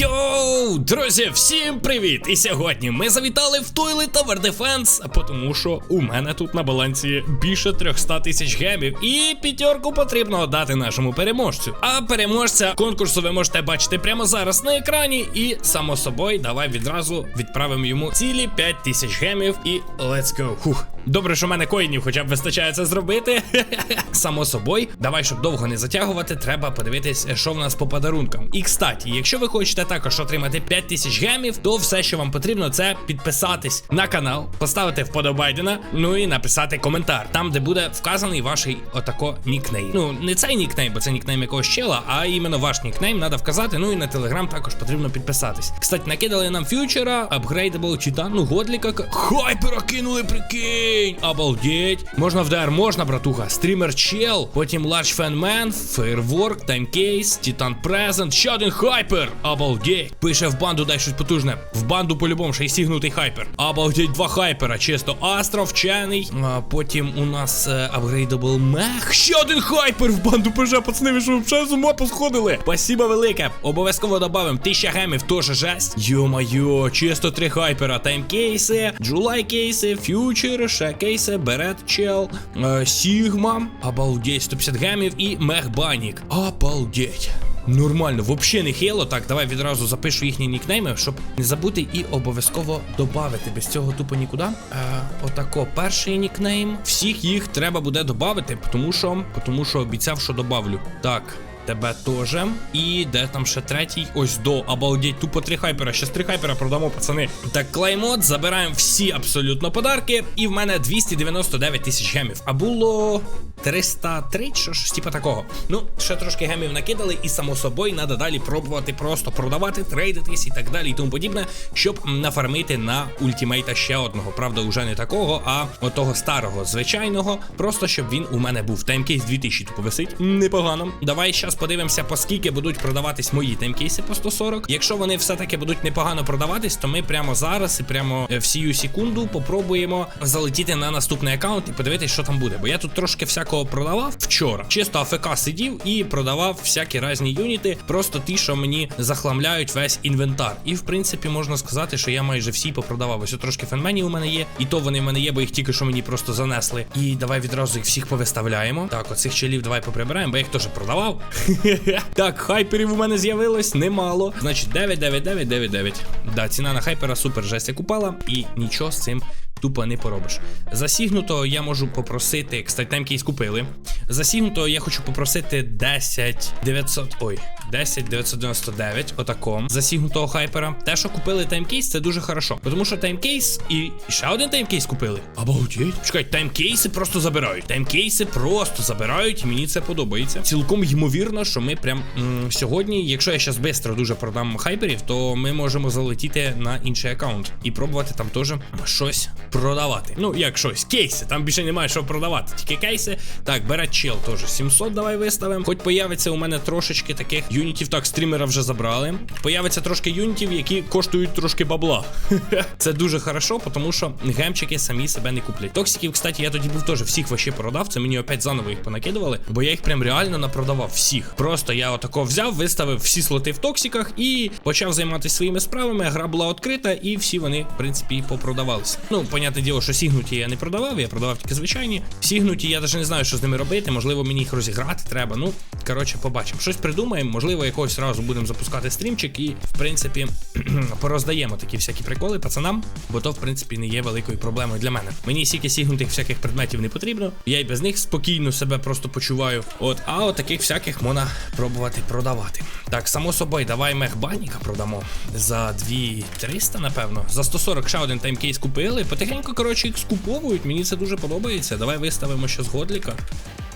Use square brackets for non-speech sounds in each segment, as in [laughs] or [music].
Йоу, друзі, всім привіт! І сьогодні ми завітали в Toilet Tower Defense, тому що у мене тут на балансі більше 300 тисяч гемів, і п'ятерку потрібно дати нашому переможцю. А переможця конкурсу ви можете бачити прямо зараз на екрані. І само собою, давай відразу відправимо йому цілі 5 тисяч гемів і let's go. Хух. Добре, що в мене коїнів хоча б вистачає це зробити. [laughs] Само собою, давай, щоб довго не затягувати, треба подивитись, що в нас по подарункам. І кстати, якщо ви хочете також отримати 5 тисяч гемів, то все, що вам потрібно, це підписатись на канал, поставити вподобайдена, ну і написати коментар, там, де буде вказаний ваш отако нікнейм. Ну, не цей нікнейм, бо це нікнейм якогось чела, а іменно ваш нікнейм треба вказати. Ну і на телеграм також потрібно підписатись. Кстати, накидали нам фьючера, апгрейдабл чита, ну годліка. Хайпера кинули, прикинь! Обалдеть. Можна в ДР, можна, братуха. Стрімер чел, потім Large Fan Man, Firework, Таймкейс, Титан Презент, ще один хайпер. Обалдеть. Пише в банду, дай щось потужне. В банду по-любому ще й сігнутий хайпер. Обалдеть, два хайпера. Чисто Астро, вчений. А потім у нас апгрейдабл мех. Ще один хайпер в банду ПЖ, пацани, ви що вже з ума посходили. Спасибо велике. Обов'язково добавим. Тисяча гемів, теж жесть. Йо-майо, чисто три хайпера. Таймкейси, Джулай кейси, фьючер, ще кейси, Берет чел, е, Сігма. Обалдеть, 150 гемів і мехбанік. Обалдеть. Нормально, взагалі не хило. Так, давай відразу запишу їхні нікнейми, щоб не забути і обов'язково додати. Без цього тупо нікуди. Е, отако, перший нікнейм. Всіх їх треба буде додати, тому що, тому що обіцяв, що добавлю. Так. Тебе теж. І де там ще третій? Ось до. Обалдеть, тупо три хайпера. Щас три хайпера продамо, пацани. Так, клеймод, забираємо всі абсолютно подарки. І в мене 299 тисяч гемів. А було 303, що щось типа такого. Ну, ще трошки гемів накидали, і само собою треба далі пробувати просто продавати, трейдитись і так далі, і тому подібне, щоб нафармити на ультімейта ще одного. Правда, уже не такого, а отого старого, звичайного. Просто щоб він у мене був. Таймкейс 2000 тупо висить. Непогано. Давай зараз подивимося, по скільки будуть продаватись мої таймкейси по 140. Якщо вони все-таки будуть непогано продаватись, то ми прямо зараз і прямо е, в секунду попробуємо залетіти на наступний аккаунт і подивитись, що там буде. Бо я тут трошки всякого продавав вчора. Чисто АФК сидів і продавав всякі різні юніти, просто ті, що мені захламляють весь інвентар. І в принципі можна сказати, що я майже всі попродавав. Ось трошки фенменів у мене є, і то вони в мене є, бо їх тільки що мені просто занесли. І давай відразу їх всіх повиставляємо. Так, оцих челів давай поприбираємо, бо я їх теж продавав. [laughs] Так, хайперів у мене з'явилось немало. Значить, 9, 9, 9, 9, 9. Да, ціна на хайпера супер жесть як упала, і нічого з цим тупо не поробиш. Засігнуто я можу попросити. Кстати, таймкейс купили. Засігнуто я хочу попросити 10 900. Ой, 10 999. Отаком. Засігнутого хайпера. Те, що купили таймкейс, це дуже хорошо. Тому що таймкейс і ще один таймкейс купили. Обалдеть. Чекай, таймкейси просто забирають. Таймкейси просто забирають, і мені це подобається. Цілком ймовірно, що ми прям м сьогодні, якщо я зараз швидко дуже продам хайперів, то ми можемо залетіти на інший аккаунт і пробувати там теж щось продавати. Ну, як щось, кейси. Там більше немає що продавати. Тільки кейси. Так, бере чел теж 700, давай виставимо. Хоч появиться у мене трошечки таких юнітів. Так, стрімера вже забрали. Появиться трошки юнітів, які коштують трошки бабла. [laughs] Це дуже хорошо, тому що гемчики самі себе не куплять. Токсиків, кстати, я тоді був теж всіх вообще продав. Це мені опять заново їх понакидували, бо я їх прям реально напродавав всіх. Просто я отако взяв, виставив всі слоти в токсиках і почав займатися своїми справами. Гра була відкрита, і всі вони, в принципі, попродавалися. Ну, понятне діло, що сігнуті я не продавав, я продавав тільки звичайні. Сігнуті, я навіть не знаю, що з ними робити. Можливо, мені їх розіграти треба. Ну, коротше, побачимо. Щось придумаємо. Можливо, якогось разу будемо запускати стрімчик і, в принципі, [clears throat] пороздаємо такі всякі приколи пацанам, бо то, в принципі, не є великою проблемою для мене. Мені стільки сігнутих всяких предметів не потрібно. Я і без них спокійно себе просто почуваю. От, а от таких всяких можна пробувати продавати. Так, само собою, давай мехбаніка продамо за 2300, напевно. За 140 ще один таймкейс купили. Потихеньку, коротше, їх скуповують. Мені це дуже подобається. Давай виставимо ще з годліка.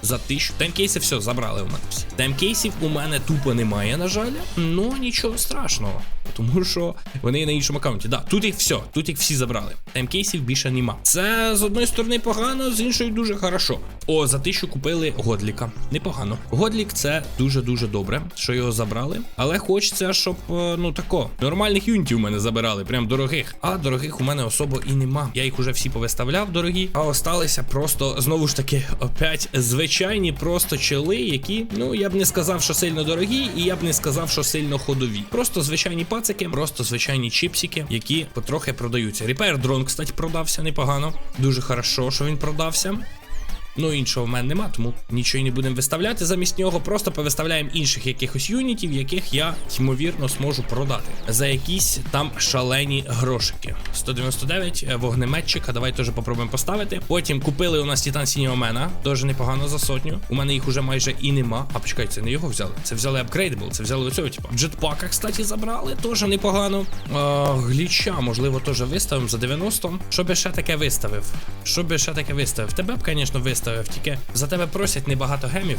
За тисячу. Таймкейси все, забрали у мене всі. Таймкейсів у мене тупо немає, на жаль. Ну нічого страшного. Тому що вони є на іншому аккаунті. Да, тут їх все, тут їх всі забрали. Таймкейсів більше нема. Це з одної сторони погано, з іншої дуже хорошо. О, за тисячу купили Годліка. Непогано. Годлік це дуже-дуже добре, що його забрали. Але хочеться, щоб, е, ну тако, нормальних юнітів у мене забирали, прям дорогих. А дорогих у мене особо і нема. Я їх уже всі повиставляв, дорогі. А осталися просто знову ж таки опять звичайні просто чоли, які, ну я б не сказав, що сильно дорогі, і я б не сказав, що сильно ходові. Просто звичайні пацики, просто звичайні чіпсики, які потрохи продаються. Repair дрон, кстати, продався непогано. Дуже хорошо, що він продався. Ну, іншого в мене нема, тому нічого й не будемо виставляти. Замість нього просто повиставляємо інших якихось юнітів, яких я ймовірно зможу продати за якісь там шалені грошики. 199 е, вогнеметчика, давай теж попробуємо поставити. Потім купили у нас Титан Сінього Мена, теж непогано за сотню. У мене їх уже майже і нема. А почекай, це не його взяли. Це взяли апгрейдбл, це взяли оцього, типу. Джетпака, кстати, забрали, теж непогано. А, гліча, можливо, теж виставимо за 90. Що би ще таке виставив? Що би ще таке виставив? Тебе б, звісно, виставив, тільки за тебе просять небагато гемів.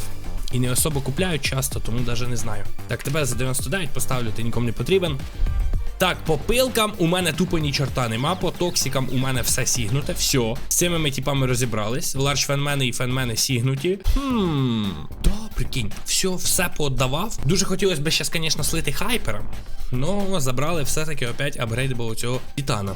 І не особо купляють часто, тому навіть не знаю. Так, тебе за 99 поставлю, ти нікому не потрібен. Так, по пилкам у мене тупо ні чорта нема, по токсикам у мене все сігнуте. Все. З цими ми типами розібрались. Ларж фенмени і фенмени сігнуті. Хм. Да, прикинь, все, все пооддавав. Дуже хотілося б зараз, звісно, слити хайпером. Но забрали все-таки опять апгрейдбл цього титана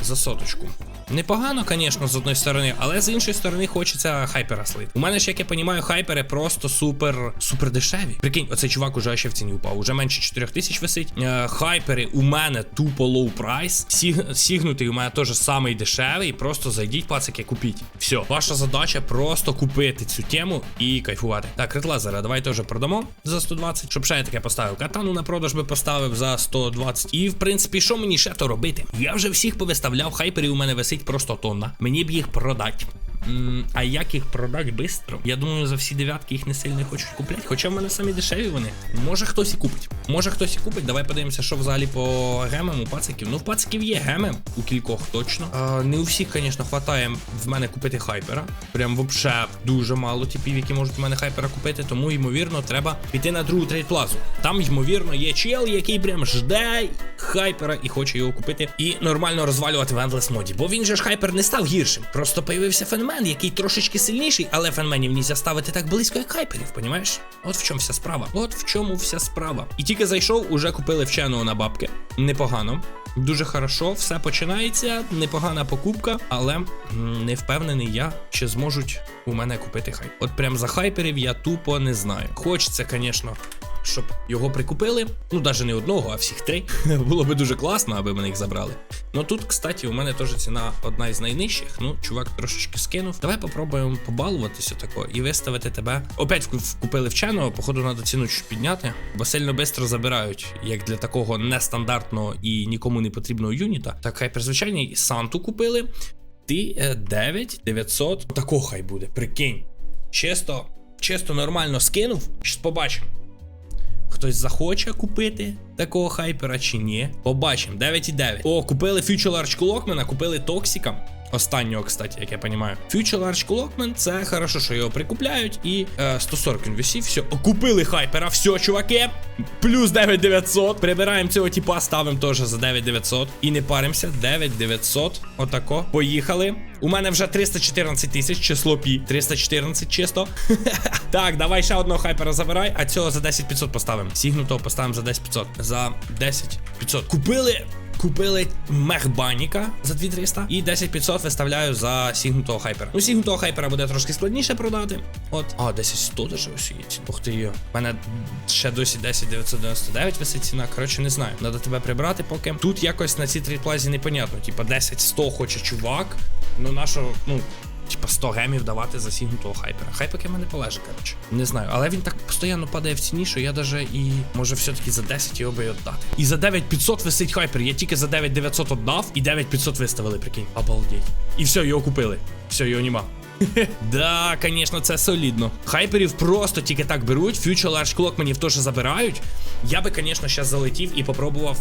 за соточку. Непогано, звісно, з одної сторони, але з іншої сторони хочеться хайпера слити. У мене ж, як я розумію, хайпери просто супер супер дешеві. Прикинь, оцей чувак уже ще в ціні упав. Уже менше 4 тисяч висить. Е, хайпери у мене тупо лоу прайс. Сіг, сігнутий у мене теж самий дешевий. Просто зайдіть, пацики, купіть. Все, ваша задача просто купити цю тему і кайфувати. Так, ретлазера, давай теж продамо за 120, щоб ще я таке поставив. Катану на продаж би поставив за 120. І в принципі, що мені ще то робити? Я вже всіх повиставляв. Хайперів у мене висить просто тонна. Мені б їх продати. М, А як їх продати швидко? Я думаю, за всі дев'ятки їх не сильно хочуть купляти. Хоча в мене самі дешеві вони. Може хтось і купить. Може хтось і купить. Давай подивимося, що взагалі по гемам у пациків. Ну, в пациків є геми, у кількох точно. А, не у всіх, звісно, хватає в мене купити хайпера. Прям вообще дуже мало типів, які можуть в мене хайпера купити. Тому, ймовірно, треба піти на другу трейд плазу. Там, ймовірно, є чел, який прям жде хайпера і хоче його купити і нормально розвалювати в Endless моді. Бо він же ж хайпер не став гіршим. Просто появився фенмен, який трошечки сильніший, але фенменів нельзя ставити так близько, як хайперів, понімаєш? От в чому вся справа. От в чому вся справа. І тільки зайшов, уже купили вченого на бабки. Непогано. Дуже хорошо, все починається, непогана покупка, але не впевнений я, чи зможуть у мене купити хайп. От прям за хайперів я тупо не знаю. Хочеться, звісно, щоб його прикупили. Ну, навіть не одного, а всіх три. [laughs] Було би дуже класно, аби мене їх забрали. Ну тут, кстати, у мене теж ціна одна із найнижчих. Ну, чувак трошечки скинув. Давай попробуємо побалуватися тако і виставити тебе. Опять купили вченого, походу, треба ціну чуть підняти, бо сильно швидко забирають, як для такого нестандартного і нікому не потрібного юніта. Так, хайпер звичайний Санту купили. Ти е, 9 900. Тако хай буде, прикинь. Чисто, чисто нормально скинув. Щас побачимо. Хтось захоче купити такого хайпера чи ні. Побачимо. 9,9. О, купили Future Large Clockman, купили Токсіка. Останнього, кстати, як я розумію. Future Large Clockman, це хорошо, що його прикупляють. І е, 140 він. Все, О, купили хайпера. Все, чуваки. Плюс 9900. Прибираємо цього типа, ставимо теж за 9900. І не паримося. 9900. Отако. Поїхали. У мене вже 314 тисяч, число пі. 314 чисто. [laughs] так, давай ще одного хайпера забирай, а цього за 10500 поставимо. Сігнутого поставимо за 10500. За 10500. Купили. Купили мехбаніка за 2300 і 10500 виставляю за сігнутого хайпера. Ну, сігнутого хайпера буде трошки складніше продати. От, а, 10100 даже висить. Ух ти йо. У мене ще досі 10999 висить ціна. Коротше, не знаю. Надо тебе прибрати поки. Тут якось на цій трейдплазі непонятно. Типа 10100 хоче чувак. Ну, нашого, ну. Типа 100 гемів давати за сігнутого хайпера. Хай поки мене полежить, коротше. Не знаю, але він так постійно падає в ціні, що я даже і може все-таки за 10 його би віддати. І за 9500 висить хайпер. Я тільки за 9900 віддав і 9500 виставили, прикинь. Обалдеть. І все, його купили. Все, його нема. [laughs] Да, звісно, це солідно. Хайперів просто тільки так беруть. Future Large Clockmanів теж забирають. Я би, звісно, зараз залетів і попробував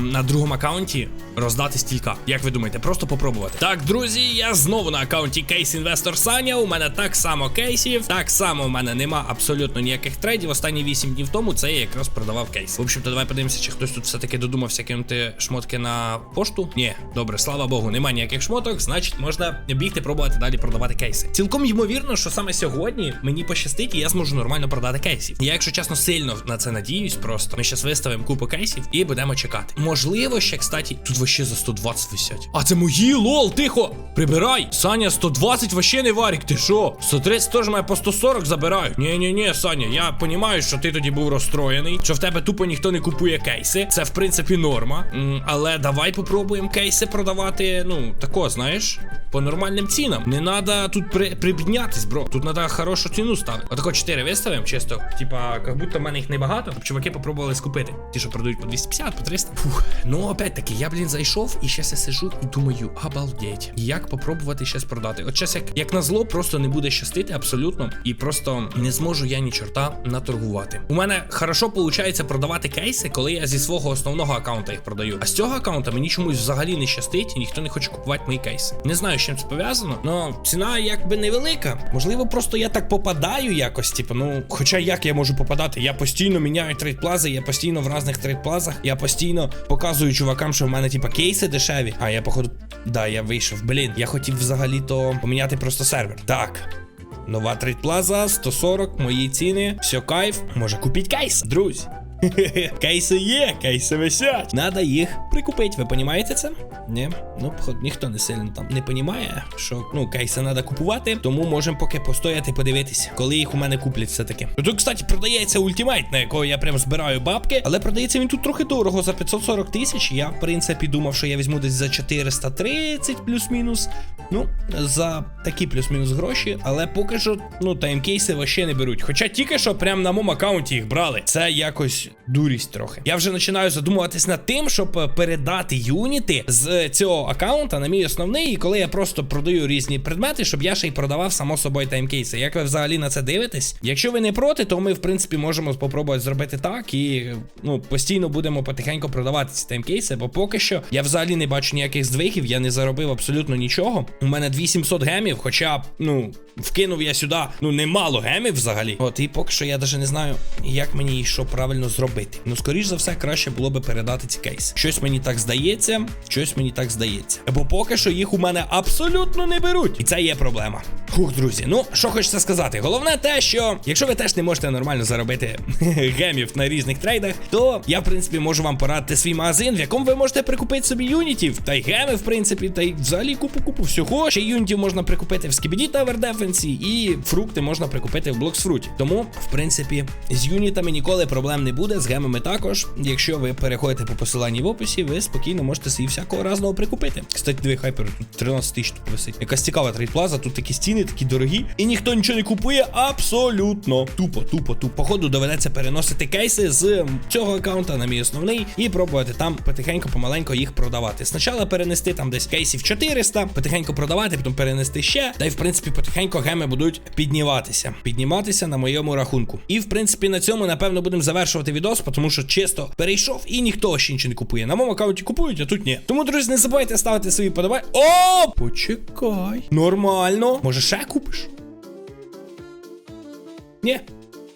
на другому аккаунті роздати стілька. Як ви думаєте, просто попробувати. Так, друзі, я знову на аккаунті Кейс Інвестор Саня. У мене так само кейсів, так само у мене нема абсолютно ніяких трейдів. Останні 8 днів тому це я якраз продавав кейс. В общем-то, давай подивимося, чи хтось тут все-таки додумався кинути шмотки на пошту. Ні, добре, слава Богу, нема ніяких шмоток, значить можна бігти, пробувати далі продавати кейси. Цілком ймовірно, що саме сьогодні мені пощастить, і я зможу нормально продати кейсів. Я, якщо чесно, сильно на це надіюсь, просто ми зараз виставимо купу кейсів і будемо чекати. Чекати. Можливо, ще, кстати, тут вообще за 120 висять. А це мої, лол, тихо! Прибирай! Саня, 120 вообще не варік, ти що? 130 теж має по 140 забирають. ні ні ні Саня, я понімаю, що ти тоді був розстроєний, що в тебе тупо ніхто не купує кейси. Це в принципі норма. Але давай попробуємо кейси продавати, ну, тако, знаєш. По нормальним цінам. Не треба тут при, прибіднятись, бро. Тут треба хорошу ціну ставити. Отако 4 виставимо, чисто. Типа, як будто в мене їх небагато, чуваки попробували скупити. Ті, що продають по 250, по 300. Фух. Ну, опять таки, я, блін, зайшов і щас я сижу і думаю, обалдеть. Як попробувати щас продати? От щас як, як на зло, просто не буде щастити абсолютно. І просто не зможу я ні чорта наторгувати. У мене хорошо виходить продавати кейси, коли я зі свого основного аккаунта їх продаю. А з цього аккаунта мені чомусь взагалі не щастить, і ніхто не хоче купувати мої кейси. Не знаю, з чим це пов'язано, але ціна якби невелика. Можливо, просто я так попадаю якось. Типу, ну, хоча як я можу попадати? Я постійно міняю трейдплази, я постійно в різних трейдплазах, я постійно показую чувакам, що в мене типа кейси дешеві. А я походу. Да, я вийшов. Блін, я хотів взагалі-то поміняти просто сервер. Так. Нова трейдплаза, 140, мої ціни, все кайф. Може купіть кейс, друзі. [laughs] Кейси є, кейси висять. Надо їх прикупити, ви понімаєте це? Ні? Ну, походу, ніхто не сильно там не понімає, що ну кейси треба купувати, тому можемо поки постояти, подивитися, коли їх у мене куплять все-таки. Тут, кстати, продається ультимейт, на якого я прям збираю бабки, але продається він тут трохи дорого за 540 тисяч. Я, в принципі, думав, що я візьму десь за 430 плюс-мінус. Ну, за такі плюс-мінус гроші, але поки що, ну, таймкейси вообще не беруть. Хоча тільки що прям на моєму аккаунті їх брали. Це якось дурість трохи. Я вже починаю задумуватись над тим, щоб е, передати юніти з цього аккаунта на мій основний, і коли я просто продаю різні предмети, щоб я ще й продавав само собою таймкейси. Як ви взагалі на це дивитесь? Якщо ви не проти, то ми, в принципі, можемо спробувати зробити так і ну, постійно будемо потихеньку продавати ці таймкейси, бо поки що я взагалі не бачу ніяких здвигів, я не заробив абсолютно нічого. У мене 2700 гемів, хоча, ну, вкинув я сюди, ну, немало гемів взагалі. От, і поки що я навіть не знаю, як мені і що правильно зробити. Ну, скоріш за все, краще було би передати ці кейси. Щось мені так здається, щось мені так здається. Бо поки що їх у мене абсолютно не беруть. І це є проблема. Хух, друзі, ну що хочеться сказати. Головне те, що якщо ви теж не можете нормально заробити [laughs] гемів на різних трейдах, то я, в принципі, можу вам порадити свій магазин, в якому ви можете прикупити собі юнітів, та й геми, в принципі, та й взагалі купу-купу всього. Ще юнітів можна прикупити в Skibidi Tower Defense і фрукти можна прикупити в Bloxfruit. Тому, в принципі, з юнітами ніколи проблем не буде, з гемами також. Якщо ви переходите по посиланні в описі, ви спокійно можете собі всякого разного прикупити. Кстати, дві хайпер, тут 13 тисяч тут висить. Якась цікава трейдплаза, тут такі стіни, такі дорогі, і ніхто нічого не купує абсолютно. Тупо, тупо, тупо. Походу доведеться переносити кейси з цього аккаунта на мій основний і пробувати там потихеньку, помаленько їх продавати. Спочатку перенести там десь кейсів 400, потихеньку продавати, потім перенести ще. Та й в принципі потихеньку геми будуть підніматися. Підніматися на моєму рахунку. І в принципі на цьому напевно будемо завершувати відос, тому що чисто перейшов і ніхто ще нічого не купує. На моєму аккаунті купують, а тут ні. Тому, друзі, не забувайте ставити свої подавай. О, почекай. Нормально. Може, ще купиш? Ні.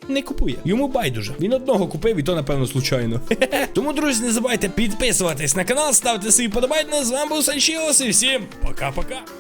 Не купує. Йому байдуже. Він одного купив, і то, напевно, случайно. [laughs] Тому, друзі, не забувайте підписуватись на канал, ставити свої подобайки. З вами був Санчіос і всім пока-пока.